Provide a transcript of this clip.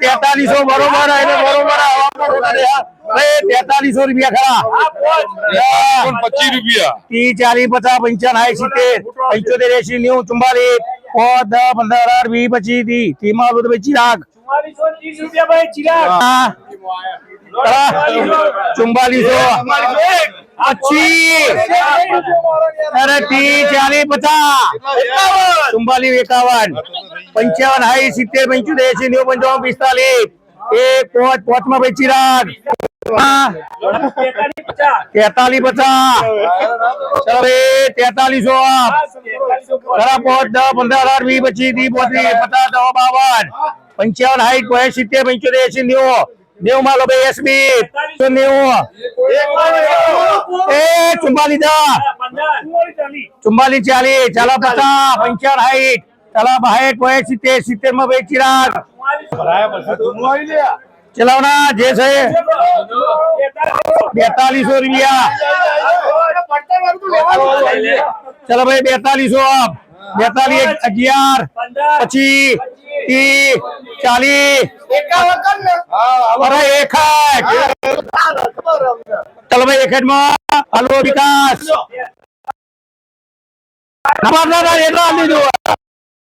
તેતાલીસો બરોબર તેતાલીસો રૂપિયા ખરા. પચીસ રૂપિયા. ત્રીસ ચાલીસ પચાસ પંચાવન સાઠ સિત્તેર પંચોતેર એસી નેવું ચુમ્બાલીસ પાંચ દસ પંદર અઢાર વીસ પચીસ ત્રીસ. ત્રીસમાં આલું તો પછી. હા. ચુમ્બાલીસો ચુમ્બાલીસ એકાવન. પંચાવન હાઈ સિત્તેર પંચોતેર એસી નેવું પંચાવન પિસ્તાલીસ. એક પોચ પાંચમાં પછી રાખ હા. તેતાલીસ પચાસ. એ તેતાલીસો ખરા પાંચ દસ પંદર અઢાર વીસ પચીસ ત્રીસ પોત્રીસ પચાસ દસ બાવન. પંચાવન સાઠ પાંચ સિત્તેર પંચોતેર એસી નેવું. નેવું માં લો ભાઈ એસબી. નેવું. એ ચુમ્બાલીસ દસ ચુમ્બાલીસ ચાલીસ. ચાલો પચાસ પંચાવન સાઠ ચાલો સાઠ પાંચ સિત્તેર સિત્તેરમાં ભાઈ ચિરાગ ચલાવના જે છે. બેતાલીસો રૂપિયા. ચલો ભાઈ બેતાલીસો આપ. બેતાલીસ અગિયાર પચીસ ત્રીસ ચાલીસ. અરે એકઠ ચલો ભાઈ એકઠમાં હલવો વિકાસ. નંબર ના એટલો આપી દીધું